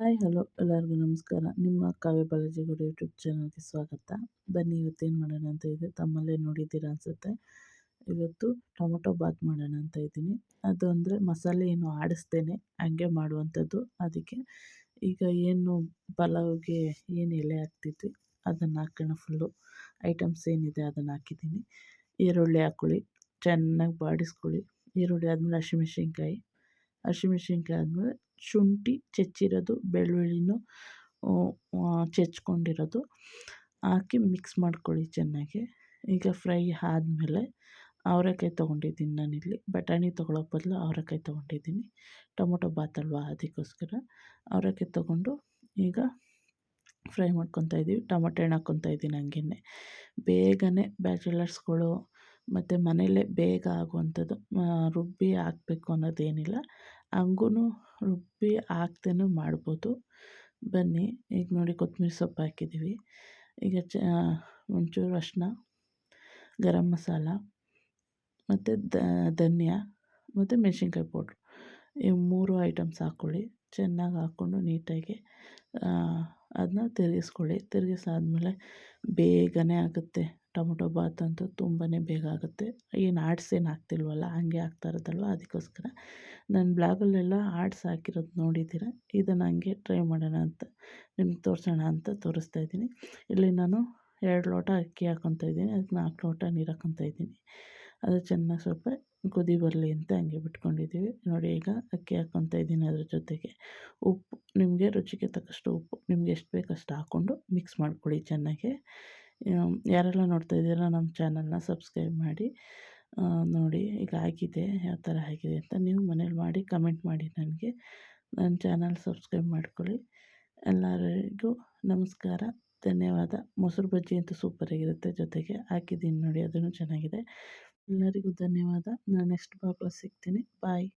Hi, hello ಎಲ್ಲರಿಗೂ ನಮಸ್ಕಾರ. ನಿಮ್ಮ ಕಾವ್ಯ ಬಾಲಾಜಿಗೌಡ ಯೂಟ್ಯೂಬ್ ಚಾನಲ್ಗೆ ಸ್ವಾಗತ. ಬನ್ನಿ, ಇವತ್ತೇನು ಮಾಡೋಣ ಅಂತ ಇದೆ. ತಮ್ಮಲ್ಲೇ ನೋಡಿದ್ದೀರಾ ಅನಿಸುತ್ತೆ. ಇವತ್ತು ಟೊಮೊಟೊ ಬಾತ್ ಮಾಡೋಣ ಅಂತ ಇದ್ದೀನಿ. ಅದು ಅಂದರೆ ಮಸಾಲೆ ಏನು ಆಡಿಸ್ತೇನೆ. ಹಂಗೆ ಮಾಡುವಂಥದ್ದು. ಅದಕ್ಕೆ ಈಗ ಏನು ಪಲಾವ್ಗೆ ಏನು ಎಲೆ ಹಾಕ್ತಿದ್ವಿ, ಅದನ್ನು ಹಾಕೋಣ ಫುಲ್ಲು ಐಟಮ್ಸ್ ಏನಿದೆ ಅದನ್ನು ಹಾಕಿದ್ದೀನಿ. ಈರುಳ್ಳಿ ಹಾಕೊಳ್ಳಿ, ಚೆನ್ನಾಗಿ ಬಾಡಿಸ್ಕೊಳ್ಳಿ. ಈರುಳ್ಳಿ ಆದಮೇಲೆ ಹಸಿಮೆಣ್ಸಿನ್ಕಾಯಿ. ಹಸಿಮೆಣ್ಸಿನ್ಕಾಯಿ ಆದಮೇಲೆ ಶುಂಠಿ ಹೆಚ್ಚಿರೋದು ಬೆಳ್ಳುಳ್ಳಿನೂ ಚೆಚ್ಕೊಂಡಿರೋದು. ಹಾಕಿ ಮಿಕ್ಸ್ ಮಾಡ್ಕೊಳ್ಳಿ ಚೆನ್ನಾಗಿ. ಈಗ ಫ್ರೈ ಆದಮೇಲೆ ಅವರೆಕಾಯಿ ತೊಗೊಂಡಿದ್ದೀನಿ ನಾನಿಲ್ಲಿ. ಬಟಾಣಿ ತೊಗೊಳ್ಳೋ ಬದಲು ಅವರೆಕಾಯಿ ತೊಗೊಂಡಿದ್ದೀನಿ. ಟೊಮೊಟೊ ಬಾತ್ ಅಲ್ವಾ ಅದಕ್ಕೋಸ್ಕರ ಅವರೆಕಾಯಿ ತೊಗೊಂಡು ಈಗ ಫ್ರೈ ಮಾಡ್ಕೊತಾ ಇದ್ದೀವಿ ಟೊಮೊಟೊ ಹಣ್ಣು ಹಾಕ್ಕೊತಾ ಇದ್ದೀನಿ ಹಂಗೇ ಬೇಗನೆ ಬ್ಯಾಚುಲರ್ಸ್ಗಳು ಮತ್ತು ಮನೆಯಲ್ಲೇ ಬೇಗ ಆಗುವಂಥದ್ದು ರುಬ್ಬಿ ಹಾಕ್ಬೇಕು ಅನ್ನೋದೇನಿಲ್ಲ. ಹಂಗೂ ರುಬ್ಬಿ ಹಾಕ್ದೇನು ಮಾಡ್ಬೋದು. ಬನ್ನಿ, ಈಗ ನೋಡಿ ಕೊತ್ತಂಬ್ರಿ ಸೊಪ್ಪು ಹಾಕಿದ್ದೀವಿ. ಈಗ ಚ ಒಂಚೂರು ಅರಿಶ್ಣ, ಗರಂ ಮಸಾಲ, ಮತ್ತು ಧನ್ಯ, ಮತ್ತು ಮೆಣಸಿನ್ಕಾಯಿ ಪೌಡ್ರು. ಈ ಮೂರು ಐಟಮ್ಸ್ ಹಾಕ್ಕೊಳ್ಳಿ. ಚೆನ್ನಾಗಿ ಹಾಕ್ಕೊಂಡು ನೀಟಾಗಿ ಅದನ್ನ ತಿರುಗಿಸ್ಕೊಳ್ಳಿ. ತಿರುಗಿಸಾದ್ಮೇಲೆ ಬೇಗನೆ ಆಗುತ್ತೆ. ಟೊಮೊಟೊ ಬಾತ್ ಅಂತೂ ತುಂಬಾ ಬೇಗ ಆಗುತ್ತೆ. ಏನು ಆಡ್ಸೇನು ಹಾಕ್ತಿಲ್ವಲ್ಲ, ಹಂಗೆ ಹಾಕ್ತಾ ಇರೋದಲ್ವ ಅದಕ್ಕೋಸ್ಕರ ನನ್ನ ಬ್ಲಾಗಲ್ಲೆಲ್ಲ ಆಡ್ಸ್ ಹಾಕಿರೋದು ನೋಡಿದ್ದೀರ ಇದನ್ನು ಹಂಗೆ ಟ್ರೈ ಮಾಡೋಣ ಅಂತ, ನಿಮ್ಗೆ ತೋರಿಸೋಣ ಅಂತ ತೋರಿಸ್ತಾ ಇದ್ದೀನಿ. ಇಲ್ಲಿ ನಾನು ಎರಡು ಲೋಟ ಅಕ್ಕಿ ಹಾಕೊತ ಇದ್ದೀನಿ ಅದಕ್ಕೆ ನಾಲ್ಕು ಲೋಟ ನೀರು ಹಾಕೊತ ಇದ್ದೀನಿ. ಅದು ಚೆನ್ನಾಗಿ ಸ್ವಲ್ಪ ಕುದಿ ಬರಲಿ ಅಂತ ಹಂಗೆ ಬಿಟ್ಕೊಂಡಿದ್ದೀವಿ ನೋಡಿ ಈಗ ಅಕ್ಕಿ ಹಾಕ್ಕೊತಾ ಇದ್ದೀನಿ ಅದ್ರ ಜೊತೆಗೆ. ಉಪ್ಪು, ನಿಮಗೆ ರುಚಿಗೆ ತಕ್ಕಷ್ಟು ಉಪ್ಪು, ನಿಮ್ಗೆ ಎಷ್ಟು ಬೇಕು ಅಷ್ಟು ಹಾಕ್ಕೊಂಡು ಮಿಕ್ಸ್ ಮಾಡ್ಕೊಳ್ಳಿ ಚೆನ್ನಾಗಿ. ಯಾರೆಲ್ಲ ನೋಡ್ತಾ ಇದ್ದೀರ, ನಮ್ಮ ಚಾನಲ್ನ ಸಬ್ಸ್ಕ್ರೈಬ್ ಮಾಡಿ ನೋಡಿ ಈಗ ಆಗಿದೆ, ಯಾವ ಥರ ಆಗಿದೆ ಅಂತ ನೀವು ಮನೇಲಿ ಮಾಡಿ ಕಮೆಂಟ್ ಮಾಡಿ ನನಗೆ. ನನ್ನ ಚಾನಲ್ ಸಬ್ಸ್ಕ್ರೈಬ್ ಮಾಡ್ಕೊಳ್ಳಿ. ಎಲ್ಲರಿಗೂ ನಮಸ್ಕಾರ. ಧನ್ಯವಾದ. ಮೊಸರು ಬಜ್ಜಿ ಅಂತೂ ಸೂಪರಾಗಿರುತ್ತೆ ಜೊತೆಗೆ. ಹಾಕಿದ್ದೀನಿ ನೋಡಿ ಅದನ್ನು ಚೆನ್ನಾಗಿದೆ. ಎಲ್ಲರಿಗೂ ಧನ್ಯವಾದ. ನಾನು ನೆಕ್ಸ್ಟ್ ಬ್ಲಾಗಲ್ಲಿ ಸಿಗ್ತೀನಿ. ಬಾಯ್.